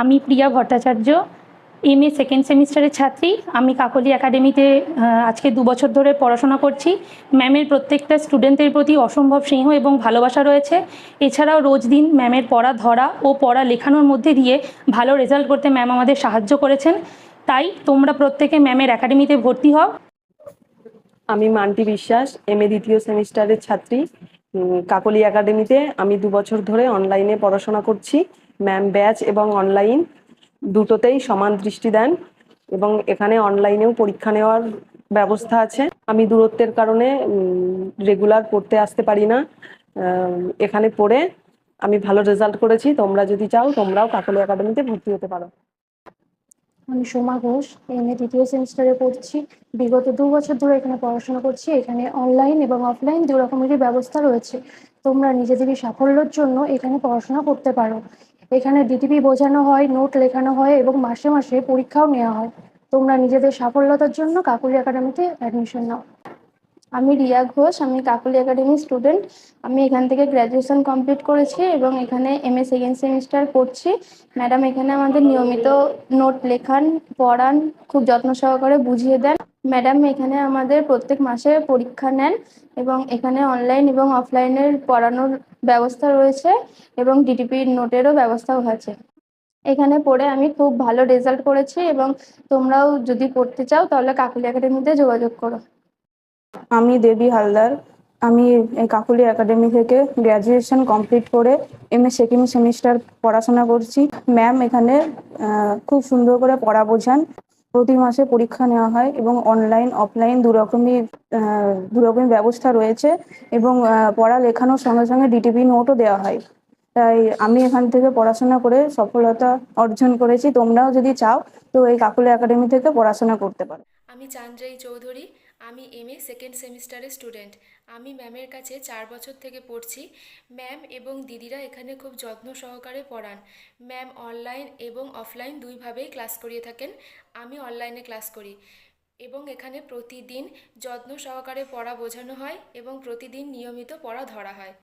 আমি Priya Bhattacharya M A second সেমিস্টারের ছাত্রী। আমি কাকলি একাডেমিতে আজকে দু বছর ধরে পড়াশোনা করছি। ম্যামের প্রত্যেকটা স্টুডেন্টের প্রতি অসম্ভব স্নেহ এবং ভালোবাসা রয়েছে। এছাড়াও রোজ দিন ম্যামের পড়া, ধরা ও পড়া লেখানোর মধ্যে দিয়ে ভালো রেজাল্ট করতে ম্যাম আমাদের সাহায্য করেছেন। তাই তোমরা প্রত্যেকে ম্যামের একাডেমিতে ভর্তি হও। আমি মান্টি বিশ্বাস এম এ দ্বিতীয় সেমিস্টারের ছাত্রী। কাকলি একাডেমিতে আমি দু বছর ধরে অনলাইনে পড়াশোনা করছি। ম্যাম ব্যাচ এবং অনলাইন দুটোতেই সমান দৃষ্টি দেন এবং এখানে অনলাইনেও পরীক্ষা নেওয়ার ব্যবস্থা আছে। আমি দূরত্বের কারণে রেগুলার পড়তে আসতে পারি না। এখানে পড়ে আমি ভালো রেজাল্ট করেছি। তোমরা যদি চাও, তোমরাও কাকলি একাডেমিতে ভর্তি হতে পারো। আমি সোমা ঘোষ এম এ তৃতীয় সেমিস্টারে পড়ছি। বিগত দু বছর ধরে এখানে পড়াশোনা করছি। এখানে অনলাইন এবং অফলাইন দু রকমেরই ব্যবস্থা রয়েছে। তোমরা নিজেদেরই সাফল্যের জন্য এখানে পড়াশোনা করতে পারো। এখানে ডিটিপি বোঝানো হয় নোট লেখানো হয় এবং মাসে মাসে পরীক্ষাও নেওয়া হয়। তোমরা নিজেদের সাফল্যতার জন্য কাকুলি একাডেমিতে অ্যাডমিশন নাও। আমি রিয়া ঘোষ, আমি কাকুলি একাডেমির স্টুডেন্ট আমি এখান থেকে গ্র্যাজুয়েশন কমপ্লিট করেছি এবং এখানে এম এ সেকেন্ড সেমিস্টার করছি। ম্যাডাম এখানে আমাদের নিয়মিত নোট লেখান, পড়ান, খুব যত্ন সহকারে বুঝিয়ে দেন। ম্যাডাম, এখানে আমাদের প্রত্যেক মাসে পরীক্ষা নেন এবং এখানে অনলাইন এবং অফলাইনের পড়ানোর ব্যবস্থা রয়েছে এবং ডিটিপির নোটেরও ব্যবস্থাও আছে এখানে পড়ে আমি খুব ভালো রেজাল্ট করেছি এবং তোমরাও যদি পড়তে চাও তাহলে কাকুলি একাডেমিতে যোগাযোগ করো। আমি দেবী হালদার। আমি এই কাকুলি একাডেমি থেকে গ্র্যাজুয়েশন কমপ্লিট করে এম এ সেকেন্ড সেমিস্টার পড়াশোনা করছি। ম্যাম এখানে খুব সুন্দর করে পড়া বোঝান। প্রতি মাসে পরীক্ষা নেওয়া হয় এবং অনলাইন অফলাইন দুরকমই দুরকমই ব্যবস্থা রয়েছে এবং পড়া লেখানোর সঙ্গে সঙ্গে ডিটিপি নোটও দেওয়া হয়। তাই আমি এখান থেকে পড়াশোনা করে সফলতা অর্জন করেছি। তোমরাও যদি চাও তো এই কাকুলি একাডেমি থেকে পড়াশোনা করতে পারো। আমি চান্দ্রাই চৌধুরী। আমি এম এ সেকেন্ড সেমিস্টারের স্টুডেন্ট আমি ম্যামের কাছে চার বছর থেকে পড়ছি। ম্যাম এবং দিদিরা এখানে খুব যত্ন সহকারে পড়ান। ম্যাম অনলাইন এবং অফলাইন দুইভাবেই ক্লাস করিয়ে থাকেন। আমি অনলাইনে ক্লাস করি। এবং এখানে প্রতিদিন যত্ন সহকারে পড়া বোঝানো হয় এবং প্রতিদিন নিয়মিত পড়া ধরা হয়।